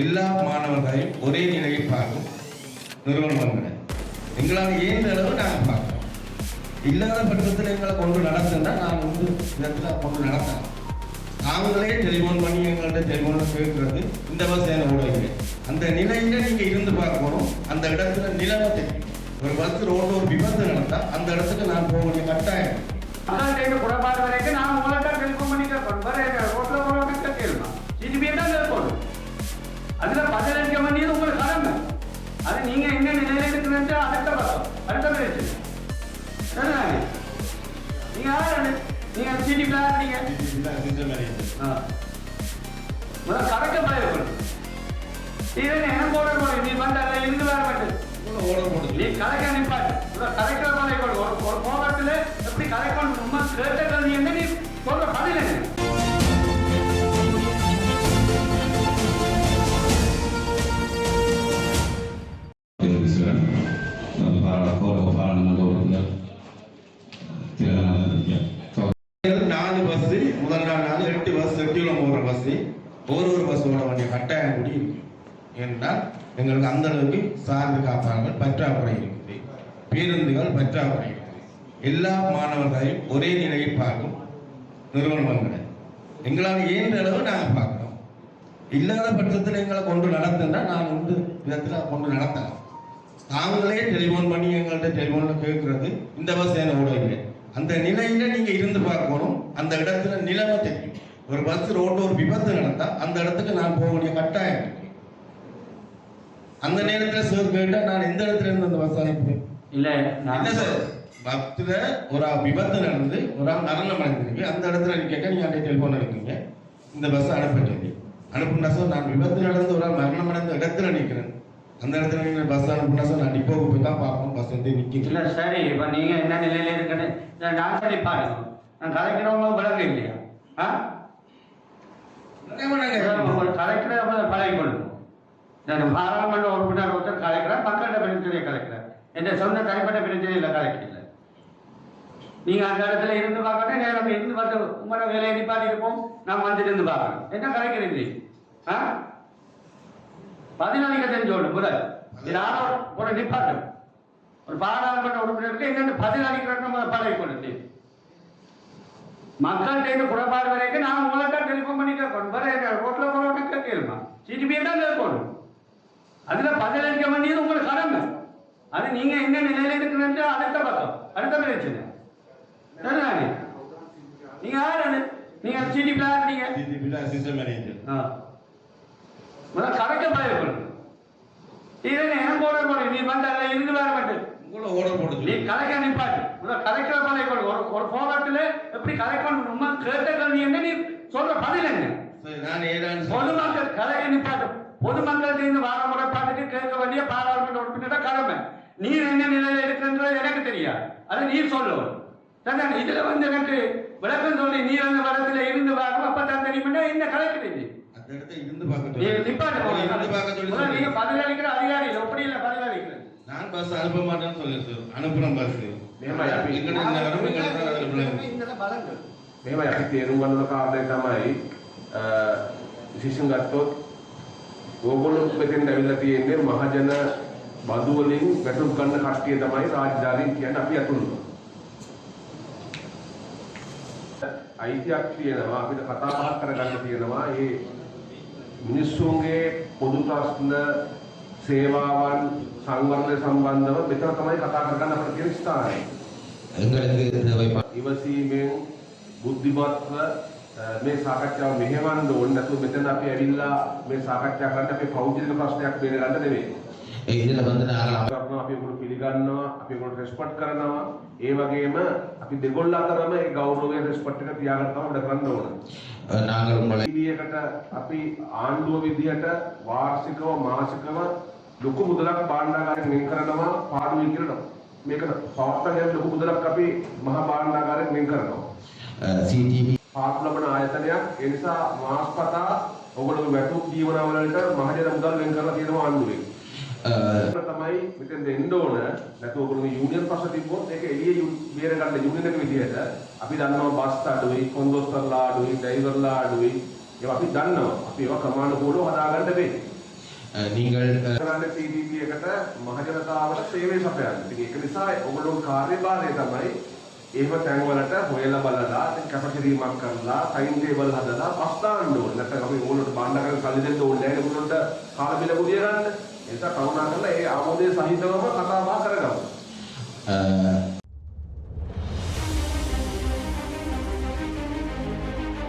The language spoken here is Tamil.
எல்லா மாணவர்களையும் ஒரே நிலையில் பார்க்கும் நிறுவனங்கள் எங்களால் ஏன் அளவு நாங்கள் பார்க்கணும் இல்லாத பட்சத்தில் எங்களை கொண்டு நடத்துனா நாங்கள் வந்து இடத்துல கொண்டு நடத்தலாம். நாங்களே டெலிஃபோன் பண்ணி எங்கள்கிட்ட டெலிஃபோனில் கேட்கறது. இந்த பஸ் ஏன் அந்த நிலையில நீங்கள் இருந்து பார்க்கணும். அந்த இடத்துல நிலவை தெரியும். ஒரு பஸ் ரோட்ல ஒரு விபத்து நடந்தால் அந்த இடத்துக்கு நான் போக வேண்டிய கட்டாயம். மக்கள்கிட்ட குறைபாடு நீங்க ஆ. முதல்ல கணக்க பயப்படும் இது என்ன போட போறீங்க நீ அதில் இருந்து வேற மாட்டேன் ஓட போடுது நீ கலைக்க நிப்பாட்டு. முதல்ல கலைக்கிற மாதிரி கொடு. ஒரு ஒரு போராட்டத்துல எப்படி கலைக்கணும் சும்மா கேட்ட கல்வி என்ன நீ சொல்ற பதில் என்ன? நாலு பஸ் பஸ் எட்டியில் பஸ் ஒரு ஒரு பஸ் ஓட வேண்டிய கட்டாயம் கூடி. இருக்கு ஏன்னா எங்களுக்கு அந்த அளவுக்கு சார்ந்து காப்பாளர்கள் பற்றாக்குறை இருக்குது. பேருந்துகள் பற்றாக்குறை இருக்குது. எல்லா மாணவர்களையும் ஒரே நிலையில் பார்க்கும் நிறுவனங்கள் எங்களால் இயன்ற அளவு நாங்கள் பார்க்கணும் இல்லாத பட்சத்தில் எங்களை கொண்டு நடத்துனா நான் வந்து விதத்தில் கொண்டு நடத்தலாம். நாங்களே டெலிஃபோன் பண்ணி எங்கள்கிட்ட டெலிஃபோனில் கேட்கறது இந்த பஸ் என்ன ஓடவில்லை? அந்த நிலையில நீங்க இருந்து பார்க்கணும். அந்த இடத்துல நிலைமை தெரியும். ஒரு பஸ் ரோட்ல ஒரு விபத்து நடந்தா அந்த இடத்துக்கு நான் போக வேண்டிய கட்டாயம். அந்த நேரத்துல சார் கேட்டா நான் எந்த இடத்துல இருந்து அந்த பஸ் அனுப்புவேன். இல்ல இல்ல சார் பஸ்ல ஒரு விபத்து நடந்து ஒரு ஆள் மரணம் அடைஞ்சிருக்கு அந்த இடத்துல நீ கேட்க நீங்க அப்படியே டெலிஃபோன் எடுக்கீங்க இந்த பஸ் அனுப்ப சொல்லி அனுப்புனா சார் நான் விபத்து நடந்து ஒரு ஆள் மரணம் அடைந்த இடத்துல நிக்கிறேன். அந்த இடத்துல நீங்க பஸ் அனுப்புனா சார் நான் டிப்போக்கு போய் தான் பார்ப்போம் பஸ் வந்து நிற்கிது இல்ல சரி இப்ப நீங்க என்ன நிலையில இருக்குன்னு நான் சொல்லி பாருங்க. நான் கலைக்கிறவங்க விளங்க இல்லையா? ஆ? ஒரு கலைக்கிற பழகி கொள்ளும். நான் பாராளுமன்ற உறுப்பினர் ஒருத்தர் கலைக்கிறேன் மக்களிட பிரச்சனையை கலைக்கிறேன் என் சொந்த தனிப்பட்ட பிரச்சனையில இல்லை நீங்கள் அந்த இடத்துல இருந்து பார்க்கணும் நேரம் இருந்து பார்த்து உங்களோட வேலையை நிப்பாட்டி இருப்போம் நான் வந்துட்டு இருந்து பார்க்கணும் என்ன கலைக்கிறீங்க ஆ? பதினாலிக்க தெரிஞ்சோடு முதல் இது ஆரோ ஒரு நிப்பாட்டம். ஒரு பாராளுமன்ற உறுப்பினருக்கு என்னென்ன பதினாலிக்கிறோம் நம்ம பழகி கொள்ளுங்க மக்கள்கிட்ட குறைபாடு வரைக்கும் நான் உங்கள்கிட்ட டெலிஃபோன் பண்ணி கேட்கணும். வர ரோட்ல போறவங்க கேட்கலுமா சிடிபியை தான் இருக்கணும் அதுல பதினஞ்சு மணி உங்களுக்கு கடமை. அது நீங்க என்ன நிலையில இருக்குன்னு அடுத்த பக்கம். அடுத்த பிரச்சனை. நீங்க யாரு நீங்க சிடிபி நீங்க? சிஸ்டம் மேனேஜர் ஆ. முதல்ல கணக்க பயப்படும் இது என்ன போட போறீங்க? நீ வந்து அதில் இருந்து வேற மாட்டேன் உங்களை ஓட போட நீ கலைக்க நிப்பாட்டு முதல்ல கலைக்கிற கொடு ஒரு ஒரு போராட்டத்துல எப்படி கலைக்கணும் சும்மா கேட்ட கல்வி என்ன நீ சொல்ற பதில் என்ன? சரி, நான் சொல்லி- பொதுமக்கள் கலைக்க நிப்பாட்டு பொதுமக்கள் இருந்து வார முறைப்பாட்டுக்கு கேட்க வேண்டிய பாராளுமன்ற உறுப்பினர் கடமை. நீ என்ன நிலையில இருக்குன்றது எனக்கு தெரியாது. அதை நீ சொல்லணும் சரிதானே? இதுல வந்து எனக்கு விளக்கம் சொல்லி நீ அந்த வரத்துல இருந்து வாரம் அப்பதான் தெரியும்னா என்ன இருந்து பார்க்க நீங்க சொல்லி- நிப்பாட்டு நான் பஸ் அனுப்ப மாட்டேன்னு சொல்லி சார் அனுப்புறேன் பஸ் මෙහෙමයි අපි எங்கிட்ட இந்த வரும் எங்கிட்ட தான் அதில் பிள்ளைங்க මෙහෙමයි අපි තේරුම් ගන්න කාරණේ තමයි අ, විශේෂයෙන් ගත්තොත් ඕගොල්ලෝ මෙතෙන් ඇවිල්ලා තියෙන්නේ මහජන බදු වලින් වැටුප් ගන්න කට්ටිය තමයි රාජධානීන් කියන්නේ අපි අතුරු. අයිතියක් තියෙනවා අපිට කතා බහ කරගන්න තියෙනවා ඒ මිනිස්සුන්ගේ පොදු ප්‍රශ්න සේවාවන් සංවර්ධනය සම්බන්ධව මෙතන තමයි කතා කරගන්න අපිට තියෙන ස්ථානය. எங்களுக்கு தேவை ඉවසීමෙන් බුද්ධිමත්ව අ, මේ සාකච්ඡාව මෙහෙවන්න ඕනේ නැතුව මෙතන අපි ඇවිල්ලා මේ සාකච්ඡා කරන්න අපේ පෞද්ගලික ප්‍රශ්නයක් බේර ගන්න නෙවෙයි. இதில் வந்து நாங்கள் කරනවා අපි ඒගොල්ලෝ පිළිගන්නවා අපි ඒගොල්ලෝ රෙස්පෙක්ට් කරනවා ඒ වගේම අපි දෙගොල්ල අතරම ඒ ගෞරවය රෙස්පෙක්ට් එක තියාගත්තම වැඩ කරන්න ඕන. නාගර උඹලේ විදියකට අපි ආණ්ඩුව විදියට වාර්ෂිකව මාසිකව ලොකු මුදලක් භාණ්ඩාගාරයෙන් වෙන් කරනවා පාඩුවේ කියලා. මේක පවත්තගෙන ලොකු මුදලක් අපි මහා භාණ්ඩාගාරයෙන් වෙන් කරනවා. CTV පාඩු ලබන ආයතනයක් ඒ නිසා මාස්පතා ඔගොල්ලෝ වැටුප් ජීවනවලට මහජන මුදල් වෙන් කරලා තියෙනවා ආණ්ඩුවේ. ඒක තමයි මෙතෙන් දෙන්න ඕන නැත්නම් ඔයගොල්ලෝ යූනියන් ප්‍රශ්න තිබ්බොත් ඒක එළිය යු- බේර ගන්න යූනියන් එක විදිහට අපි දන්නවා බස් අඩුයි කොන්දොස්තරලා අඩුයි ඩ්‍රයිවර්ලා අඩුයි ඒවා අපි දන්නවා අපි ඒවා ක්‍රමානුකූලව හදාගන්න වෙයි அஹ், நீங்கள் அஹ், කරන්න CDP එකට මහජනතාවට සේවය සපයන්න. ඉතින් ඒක නිසා ඔයගොල්ලෝ කාර්යභාරය තමයි එහෙම තැන්වලට හොයලා බලලා ඉතින් කැපකිරීමක් කරලා ටයිම් ටේබල් හදලා පස් දාන්න ඕනේ. නැත්නම් අපි ඕගොල්ලෝට බණ්ඩ කරන් සල්ලි දෙන්න ඕනේ නැහැ නේ ඔයගොල්ලන්ට කාල බිල පුදිය ගන්න. ඒ නිසා කරුණා කරලා ඒ ආමෝදයේ සහිතවම කතා බහ කරගමු. அஹ்,